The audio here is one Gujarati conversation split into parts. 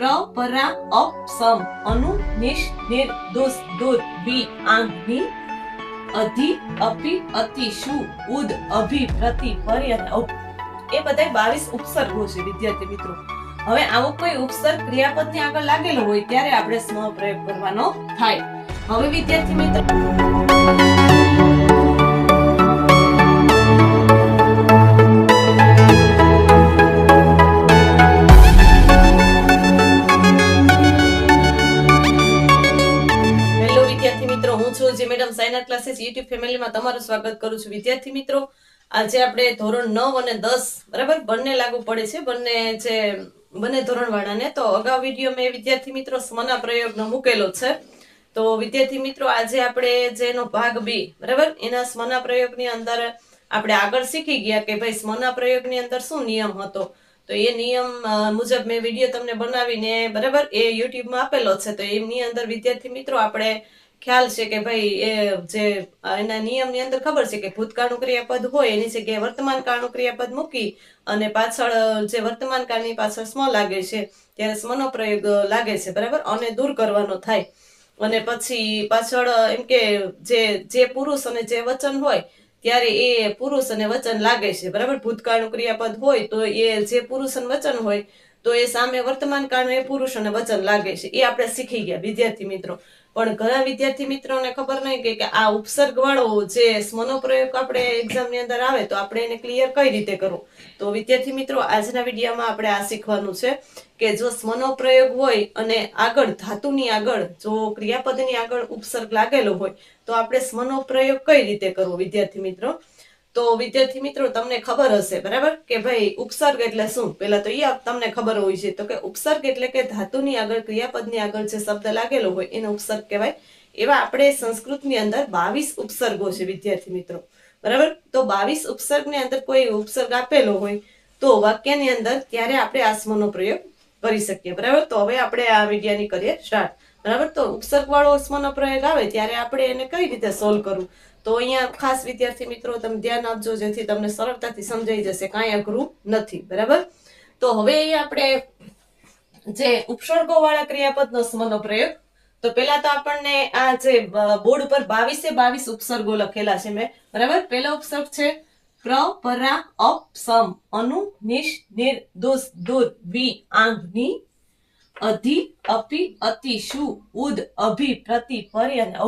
પ્ર પરા અપ સમ અનુ નિશ નિર દુસ દુર વી આંગ અધિ અપિ અતિ શુ ઉદ અભિ પ્રતિ પર્યત એ બધાય બાવીસ ઉપસર્ગો છે, વિદ્યાર્થી મિત્રો. હવે આવો કોઈ ઉપસર્ગ ક્રિયાપદની આગળ લાગેલો હોય, ત્યારે આપણે સ્મ પ્રયોગ કરવાનો થાય. હવે વિદ્યાર્થી મિત્રો યુટ્યુબ ફેમિલીમાં તમારું સ્વાગત કરું છું. વિદ્યાર્થી મિત્રો, આજે આપણે ધોરણ નવ અને દસ, બરાબર? બંને લાગુ પડે છે. બંને જે, બંને ધોરણ વાળાને તો અગાઉ વીડિયો મેં વિદ્યાર્થી મિત્રો સ્મના પ્રયોગનો મૂકેલો છે. તો વિદ્યાર્થી મિત્રો, આજે આપણે જેનો ભાગ બી, બરાબર? એના સ્મના પ્રયોગની અંદર આપણે આગળ શીખી ગયા કે ભાઈ સ્મના પ્રયોગની અંદર શું નિયમ હતો? તો એ નિયમ મુજબ મેં વીડિયો તમને બનાવીને, બરાબર? એ યુટ્યુબમાં આપેલો છે. તો એમની અંદર વિદ્યાર્થી મિત્રો, આપણે ખ્યાલ છે કે ભાઈ, એ જે એના નિયમની અંદર ખબર છે કે ભૂતકાળનું ક્રિયાપદ હોય, એની જગ્યાએ વર્તમાન કાળનું ક્રિયાપદ મૂકી અને પાછળ જે વર્તમાન કાળની પાછળ સ્મ લાગે છે, ત્યારે સ્મનો પ્રયોગ લાગે છે, બરાબર? અને દૂર કરવાનો થાય. અને પછી પાછળ એમ કે જે જે પુરુષ અને જે વચન હોય, ત્યારે એ પુરુષ અને વચન લાગે છે, બરાબર? ભૂતકાળનું ક્રિયાપદ હોય, તો એ જે પુરુષ અને વચન હોય, તો એ સામે વર્તમાન કાળનું એ પુરુષ અને વચન લાગે છે. એ આપણે શીખી ગયા, વિદ્યાર્થી મિત્રો. પણ ઘણા વિદ્યાર્થી મિત્રોને ખબર નહીં કે આ ઉપસર્ગ વાળો જે સ્મનોપ્રયોગ આપણે એક્ઝામની અંદર આવે તો આપણે એને ક્લિયર કઈ રીતે કરવું? તો વિદ્યાર્થી મિત્રો, આજના વિડીયોમાં આપણે આ શીખવાનું છે કે જો સ્મનોપ્રયોગ હોય અને આગળ, ધાતુની આગળ, જો ક્રિયાપદની આગળ ઉપસર્ગ લાગેલો હોય, તો આપણે સ્મનોપ્રયોગ કઈ રીતે કરવો? વિદ્યાર્થી મિત્રો તો વિદ્યાર્થી મિત્રો, તમને ખબર હશે, બરાબર? કે ભાઈ, ઉપસર્ગ એટલે શું? પેલા તો એ તમને ખબર હોય છે. તો કે ઉપસર્ગ એટલે કે ધાતુની આગળ, ક્રિયાપદની આગળ જે શબ્દ લાગેલો હોય, એને ઉપસર્ગ કહેવાય. એવા આપણે સંસ્કૃતની અંદર બાવીસ ઉપસર્ગો છે, વિદ્યાર્થી મિત્રો. બરાબર? તો બાવીસ ઉપસર્ગની અંદર કોઈ ઉપસર્ગ આપેલો હોય, તો વાક્યની અંદર ત્યારે આપણે આસમનો પ્રયોગ કરી શકીએ. બરાબર? તો હવે આપણે આ વિડીયાની કરીએ સ્ટાર્ટ. બરાબર? તો ઉપસર્ગ વાળો સ્મનો પ્રયોગ આવે ત્યારે આપણે એને કઈ રીતે સોલ્વ કરવું? તો અહીંયા ખાસ વિદ્યાર્થી મિત્રો, તમે ધ્યાન આપજો, જેથી તમને સરળતાથી સમજાઈ જશે કાંઈ અઘરું નથી, બરાબર? તો હવે આપણે જે ઉપસર્ગો વાળા ક્રિયાપદનો સ્મનો પ્રયોગ, તો પેલા તો આપણને આ જે બોર્ડ ઉપર બાવીસે બાવીસ ઉપસર્ગો લખેલા છે મેં, બરાબર? પેલો ઉપસર્ગ છે, પ્ર, પરા, અપ, સમ, અનુ નિશ નિર દુસ દુર, વી, આંગ, ની અધિ અપી અતિ શુ ઉદ અભિ પ્રતિ પર્ય અને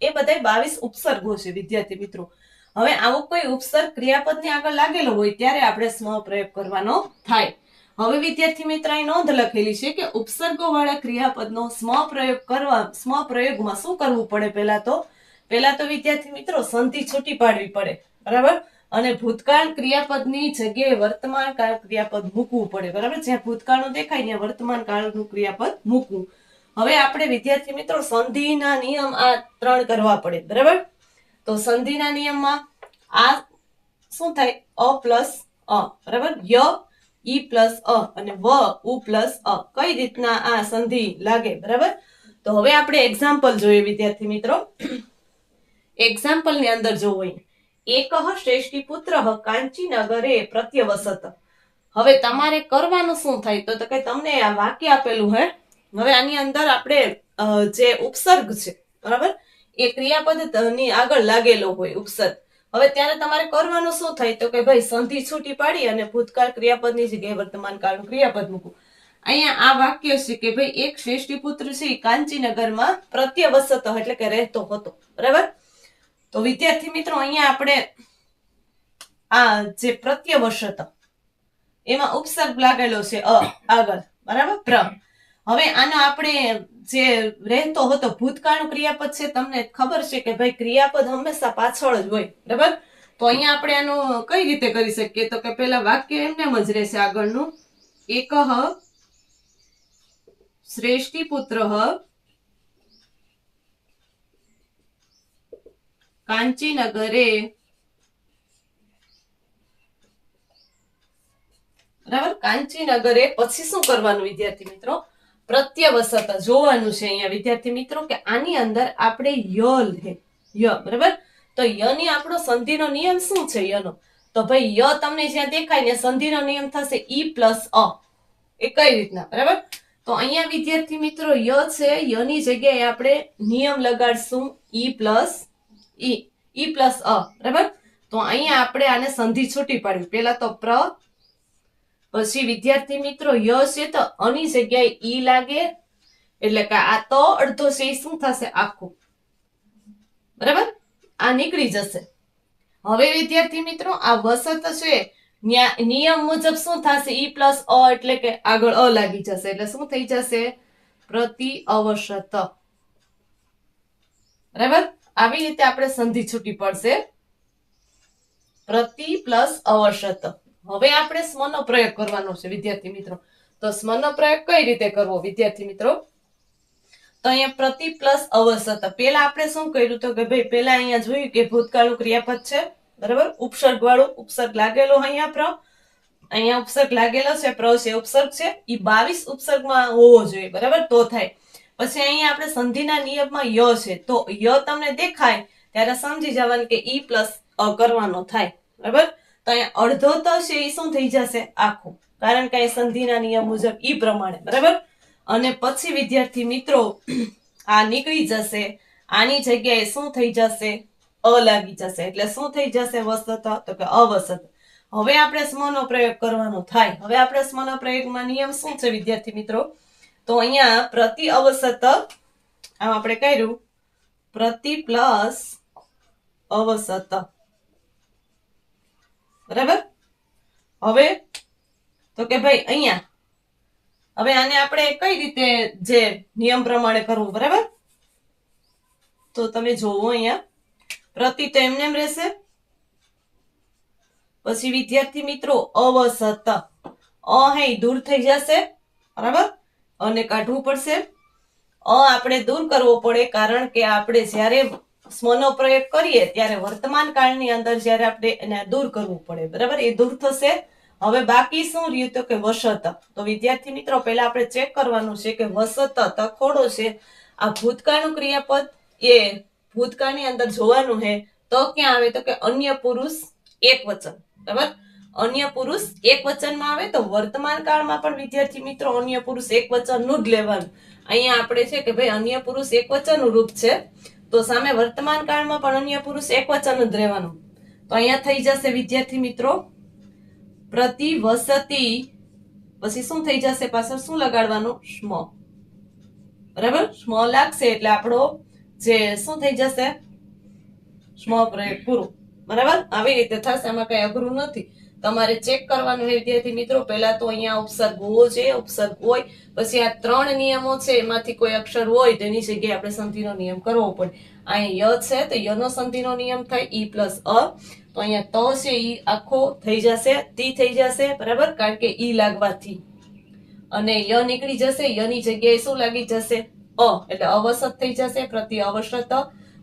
એ બધા બાવીસ ઉપસર્ગો છે, વિદ્યાર્થી મિત્રો. હવે આવો કોઈ ઉપસર્ગ ક્રિયાપદની આગળ લાગેલો હોય ત્યારે આપણે સ્મ પ્રયોગ કરવાનો થાય. હવે વિદ્યાર્થી મિત્ર, એ નોંધ લખેલી છે કે ઉપસર્ગો વાળા ક્રિયાપદનો સ્મ પ્રયોગ કરવા સ્મ પ્રયોગમાં શું કરવું પડે પહેલા તો? પહેલા તો વિદ્યાર્થી મિત્રો, સંધિ છૂટી પાડવી પડે. બરાબર? અને ભૂતકાળ ક્રિયાપદની જગ્યાએ વર્તમાન કાળ ક્રિયાપદ મૂકવું પડે. બરાબર? જ્યાં ભૂતકાળનું દેખાય, ત્યાં વર્તમાન કાળનું ક્રિયાપદ મૂકવું. હવે આપણે, વિદ્યાર્થી મિત્રો, સંધિના નિયમ આ ત્રણ કરવા પડે. બરાબર? તો સંધિના નિયમમાં આ શું થાય? અ પ્લસ અ. બરાબર? ય, ઈ પ્લસ અ અને વ, ઉ પ્લસ અ. કઈ રીતના આ સંધિ લાગે? બરાબર? તો હવે આપણે એક્ઝામ્પલ જોઈએ, વિદ્યાર્થી મિત્રો. એક્ઝામ્પલની અંદર જોવો અહીં. શ્રેષ્ઠી પુત્ર કાંચીનગરે પ્રત્યવસત. હવે તમારે કરવાનું શું થાય? તો કે તમને આ વાક્ય આપેલું, હે? હવે આની અંદર આપણે જે ઉપસર્ગ છે, બરાબર? એ ક્રિયાપદની આગળ લાગેલો હોય ઉપસર્ગ. હવે ત્યારે તમારે કરવાનું શું થાય? તો કે ભાઈ સંધિ છૂટી પાડી અને ભૂતકાળ ક્રિયાપદની જગ્યાએ વર્તમાન કાળનું ક્રિયાપદ મૂકવું. અહીંયા આ વાક્ય છે કે ભાઈ એક શ્રેષ્ઠી પુત્ર છે કાંચીનગરમાં પ્રત્યવસત એટલે કે રહેતો હતો. બરાબર? તો વિદ્યાર્થી મિત્રો, અહીંયા આપણે આ જે પ્રત્યવશત, એમાં ઉપસર્ગ લાગેલો છે અ, આગળ. બરાબર? પ્ર. હવે આનો આપણે જે રહેતો હતો ભૂતકાળનું ક્રિયાપદ છે, તમને ખબર છે કે ભાઈ ક્રિયાપદ હંમેશા પાછળ જ હોય. બરાબર? તો અહીંયા આપણે આનું કઈ રીતે કરી શકીએ? તો કે પેલા વાક્ય એમને એમ જ રહેશે આગળનું. એકઃ શ્રેષ્ઠી પુત્ર કાંચીનગરે બરાબર? કાંચીનગરે પછી શું કરવાનું વિદ્યાર્થી મિત્રો? પ્રત્યવસત જોવાનું છે અહીંયા વિદ્યાર્થી મિત્રો કે આની અંદર આપણે ય લે ય, બરાબર? તો ય ની આપણો સંધિનો નિયમ શું છે યનો? તો ભાઈ ય તમને જ્યાં દેખાય ને સંધિનો નિયમ થશે ઈ પ્લસ અ. એ કઈ રીતના? બરાબર? તો અહીંયા વિદ્યાર્થી મિત્રો ય છે, યની જગ્યાએ આપણે નિયમ લગાડશું ઈ પ્લસ ઈ ઈ પ્લસ અ, બરાબર? તો અહીંયા આપણે આને સંધિ છૂટી પાડવી પહેલા તો પ્ર, પછી વિદ્યાર્થી મિત્રો ય છે તો અની જગ્યાએ ઈ લાગે. એટલે કે આ તો અડધો છે શું થશે? આખું. બરાબર? આ નીકળી જશે. હવે વિદ્યાર્થી મિત્રો, આ વસત છે. નિયમ મુજબ શું થશે? ઈ પ્લસ અ એટલે કે આગળ અ લાગી જશે. એટલે શું થઈ જશે? પ્રતિ અવશત. બરાબર? આવી રીતે આપણે સંધિ છૂટી પડશે. પ્રતિ પ્લસ અવશત હવે આપણે સ્મનો પ્રયોગ કરવાનો છે, વિદ્યાર્થી મિત્રો. તો સ્મનો પ્રયોગ કઈ રીતે કરવો, વિદ્યાર્થી મિત્રો? તો અહીંયા પ્રતિ પ્લસ અવશત પેલા આપણે શું કર્યું તો કે ભાઈ પેલા અહીંયા જોયું કે ભૂતકાળનું ક્રિયાપદ છે? બરાબર? ઉપસર્ગ વાળું ઉપસર્ગ લાગેલો અહીંયા પ્ર. અહીંયા ઉપસર્ગ લાગેલો છે, પ્ર છે, ઉપસર્ગ છે. એ બાવીસ ઉપસર્ગમાં હોવો જોઈએ. બરાબર? તો થાય. પછી અહીંયા આપણે સંધિના નિયમમાં ય છે. તો ય તમને દેખાય, ત્યારે સમજી જવાનું કે ઈ પ્લસ અ કરવાનો થાય. બરાબર? તો અહીંયા અડધો ત છે એ શું થઈ જશે? આખું. કારણ કે અહીં સંધિના નિયમ મુજબ ઈ પ્રમાણે. બરાબર? અને પછી વિદ્યાર્થી મિત્રો, આ નીકળી જશે. આની જગ્યાએ શું થઈ જશે? અ લાગી જશે. એટલે શું થઈ જશે? વસત, તો કે અવસત. હવે આપણે સ્મનો પ્રયોગ કરવાનો થાય. હવે આપણે સ્મનો પ્રયોગમાં નિયમ શું છે, વિદ્યાર્થી મિત્રો? તો અહીંયા પ્રતિ અવસત આમ આપણે કર્યું, પ્રતિ પ્લસ અવસત બરાબર? હવે, તો કે ભાઈ અહીંયા, હવે આને આપણે કઈ રીતે જે નિયમ પ્રમાણે કરવું, બરાબર? તો તમે જોવો અહીંયા, પ્રતિ તો એમને એમ રહેશે. પછી વિદ્યાર્થી મિત્રો અવસત અ હે દૂર થઈ જશે, બરાબર? અને કાઢવું પડશે. અ આપણે દૂર કરવો પડે, કારણ કે આપણે જ્યારે સ્મનો પ્રયોગ કરીએ ત્યારે વર્તમાન કાળની અંદર જ્યારે આપણે એને દૂર કરવું પડે. બરાબર? એ દૂર થશે. હવે બાકી શું રહ્યું તો કે વસત. તો વિદ્યાર્થી મિત્રો, પહેલા આપણે ચેક કરવાનું છે કે વસત, તખોડો છે. આ ભૂતકાળનું ક્રિયાપદ એ ભૂતકાળની અંદર જોવાનું છે. તો ક્યાં આવે તો કે અન્ય પુરુષ એક વચન. બરાબર? અન્ય પુરુષ એક વચનમાં આવે તો વર્તમાન કાળમાં પણ વિદ્યાર્થી મિત્રો અન્ય પુરુષ એક વચનનું જ લેવાનું. અહીંયા આપણે છે કે ભાઈ અન્ય પુરુષ એક વચનનું રૂપ છે. તો સામે વર્તમાન કાળમાં પણ અન્ય પુરુષ એક વચન જ રહેવાનું. તો અહીંયા થઈ જશે વિદ્યાર્થી મિત્રો. પ્રતિ વસતી પછી શું થઈ જશે પાછળ? શું લગાડવાનું? સ્મ. બરાબર? સ્મ લાગશે એટલે આપણો જે શું થઈ જશે? સ્મ પ્રયોગ પૂરું બરાબર? આવી રીતે થશે. આમાં કઈ અઘરું નથી. તમારે ચેક કરવાનું હોય વિદ્યાર્થી મિત્રો. પહેલા તો અહીંયા ઉપસર્ગ હોવો છે ઉપસર્ગ હોય. પછી આ ત્રણ નિયમો છે, એમાંથી કોઈ અક્ષર હોય તેની જગ્યાએ આપણે સંધિનો નિયમ કરવો પડે. અહીંયા ય છે, તો યનો સંધિનો નિયમ થાય, ઈ પ્લસ અ. તો અહીંયા ત છે, ઈ આખો થઈ જશે, તી થઈ જશે, બરાબર? કારણ કે ઈ લાગવાથી. અને ય નીકળી જશે, યની જગ્યાએ શું લાગી જશે? અ. એટલે અવસત થઈ જશે પ્રતિ અવસત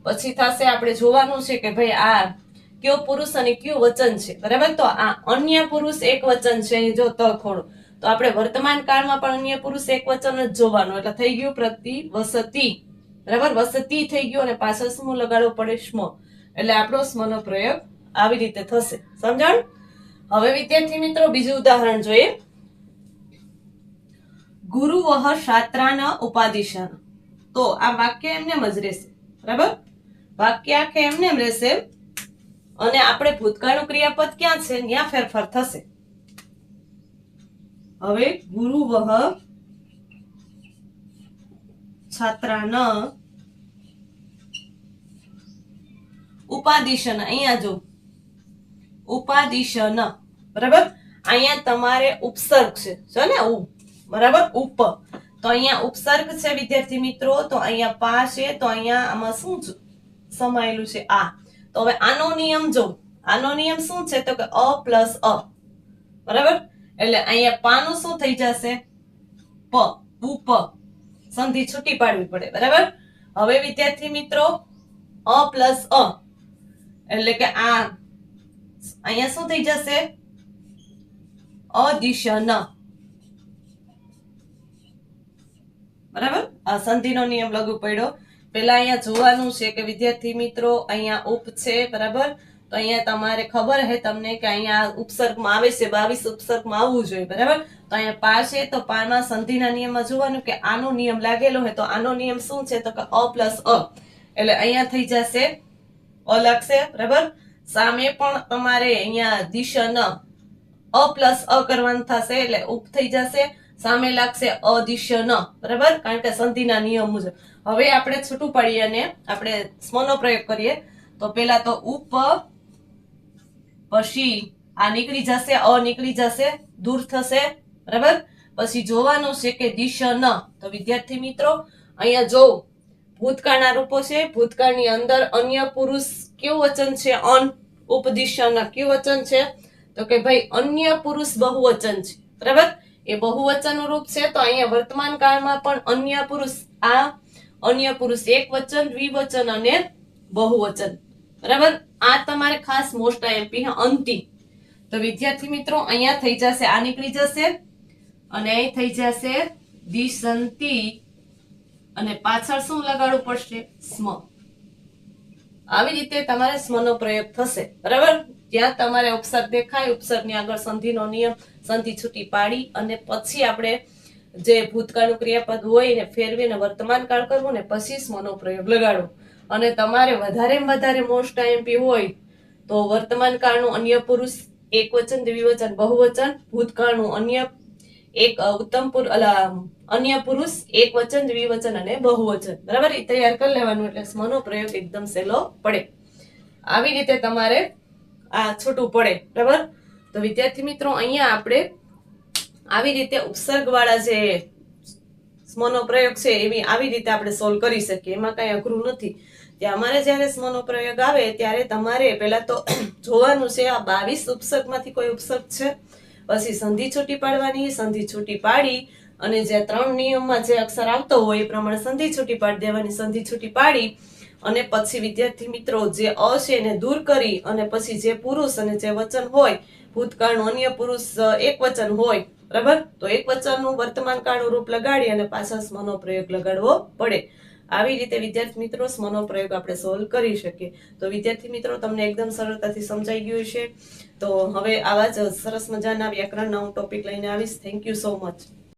પછી થશે આપણે જોવાનું છે કે ભાઈ આ કયો પુરુષ અને કયું વચન છે. બરાબર? તો આ અન્ય પુરુષ એક વચન છે જો ત ખોડો તો આપણે વર્તમાન કાળમાં પણ અન્ય પુરુષ એક વચન જ જોવાનું. એટલે થઈ ગયું પ્રતિ વસતી. બરાબર? વસતી થઈ ગયું અને પાછળ શું લગાડવો પડે? સ્મ. એટલે આપણો સ્મનો પ્રયોગ આવી રીતે થશે. સમજણ? હવે વિદ્યાર્થી મિત્રો, બીજું ઉદાહરણ જોઈએ. ગુરુ વહ શાત્રાન ઉપાધિશાન. તો આ વાક્ય એમને જ રહેશે. બરાબર? વાક્ય આખે એમને એમ રહેશે. અને આપણે ભૂતકાળનું ક્રિયાપદ ક્યાં છે? ત્યાં ફેરફાર થશે. હવે ગુરુ વહ ઉપાદિશન. અહીંયા જો. ઉપાદિશન. બરાબર? અહીંયા તમારે ઉપસર્ગ છે. છે ને? ઉ. બરાબર? ઉપ. તો અહીંયા ઉપસર્ગ છે, વિદ્યાર્થી મિત્રો. તો અહીંયા પા છે, તો અહીંયા આમાં શું? સમાયેલું છે? આ. તો હવે આનો નિયમ જો આનો નિયમ શું છે? તો કે અ પ્લસ અ। બરાબર? એટલે અહીંયા પાનું શું થઈ જશે? પ, ઉપ। સંધિ છૂટી પાડવી પડે, બરાબર? હવે વિદ્યાર્થી મિત્રો, અ પ્લસ અ। એટલે કે આ અહીંયા શું થઈ જશે? અદિશન। બરાબર? આ સંધિનો નિયમ લાગુ પડ્યો. પેલા અહીંયા જોવાનું છે કે વિદ્યાર્થી મિત્રો અહીંયા ઉપ છે, બરાબર? તો અહીંયા તમારે ખબર હે તમને કે અહીંયા ઉપસર્ગમાં આવે છે, બાવીસ ઉપસર્ગમાં આવવું જોઈએ, બરાબર? તો અહીંયા પા છે, તો પામાં સંધિના નિયમમાં જોવાનું કે આનો નિયમ લાગેલો હોય તો આનો નિયમ શું છે? તો કે અ પ્લસ અ. એટલે અહીંયા થઈ જશે અ લાગશે, બરાબર? સામે પણ તમારે અહીંયા દિશન અ પ્લસ અ કરવાનું થશે એટલે ઉપ થઈ જશે. સામે લાગશે અદિશ્ય ન બરાબર? કારણ કે સંધિના નિયમ મુજબ હવે આપણે છૂટું પાડીએ અને આપણે સ્મનો પ્રયોગ કરીએ. તો પેલા તો ઉપ, પછી આ નીકળી જશે, અ નીકળી જશે, દૂર થશે. બરાબર? પછી જોવાનું છે કે દિશા ન તો વિદ્યાર્થી મિત્રો, અહીંયા જો ભૂતકાળના રૂપો છે, ભૂતકાળની અંદર અન્ય પુરુષ કેવું વચન છે? અન, ઉપદિશાના. કેવું વચન છે? તો કે ભાઈ અન્ય પુરુષ બહુવચન છે. બરાબર? એ બહુવચનનું રૂપ છે. તો અહીંયા વર્તમાન કાળમાં પણ અન્ય પુરુષ આ, અન્ય પુરુષ એક વચન દ્વિવચન અને બહુવચન. બરાબર? આ તમારે ખાસ મોસ્ટ આઈએમપી અંતિમ. તો વિદ્યાર્થી મિત્રો, અહીંયા થઈ જશે, આ નીકળી જશે. અને અહીં થઈ જશે દિશંતિ અને પાછળ શું લગાડવું પડશે? સ્મ. આવી રીતે તમારે સ્મનો પ્રયોગ થશે. બરાબર? જ્યાં તમારે ઉપસર્ગ દેખાય, ઉપસર્ગની આગળ સંધિનો નિયમ. સંધિ છૂટી પાડી અને પછી આપણે જે ભૂતકાળનું ક્રિયાપદ હોય એને ફેરવીને વર્તમાન કાળ કરવું ને પછી સ્મનો પ્રયોગ લગાડવો. અને તમારે વધારે વધારે મોસ્ટ આઈએમપી હોય તો વર્તમાન કાળનું અન્ય પુરુષ એક વચન દ્વિવચન બહુવચન ભૂતકાળનું અન્ય એક અ, ઉત્તમ અન્ય પુરુષ એક વચન દ્વિવચન અને બહુવચન. બરાબર? એ તૈયાર કરી લેવાનું એટલે સ્મનો પ્રયોગ એકદમ સહેલો પડે. આવી રીતે તમારે આ છૂટું પડે. બરાબર? તો વિદ્યાર્થી મિત્રો, અહીંયા આપણે આવી રીતે ઉપસર્ગવાળા જે સ્મનો પ્રયોગ છે, એવી આવી રીતે આપણે સોલ્વ કરી શકીએ. એમાં કાંઈ અઘરું નથી. ત્યાં અમારે જ્યારે સ્મનો પ્રયોગ આવે, ત્યારે તમારે પહેલાં તો જોવાનું છે, આ બાવીસ ઉપસર્ગમાંથી કોઈ ઉપસર્ગ છે? પછી સંધિ છૂટી પાડવાની, સંધિ છૂટી પાડી, અને જે ત્રણ નિયમમાં જે અક્ષર આવતો હોય, એ પ્રમાણે સંધિ છૂટી પાડી દેવાની. સંધિ છૂટી પાડી અને પછી વિદ્યાર્થી મિત્રો જે અ એને દૂર કરી અને પછી જે પુરુષ અને જે વચન હોય, ભૂતકાળનું અન્ય પુરુષ એક વચન હોય, બરાબર? તો એક વચનનું વર્તમાન કાળનું રૂપ લગાડી અને પાછા સ્મનો પ્રયોગ લગાડવો પડે. આવી રીતે વિદ્યાર્થી મિત્રો સ્મનો પ્રયોગ આપણે સોલ્વ કરી શકીએ. તો વિદ્યાર્થી મિત્રો, તમને એકદમ સરળતાથી સમજાઈ ગયું છે તો હવે આવા જ સરસ મજાના વ્યાકરણના હું ટોપિક લઈને આવીશ. Thank you so much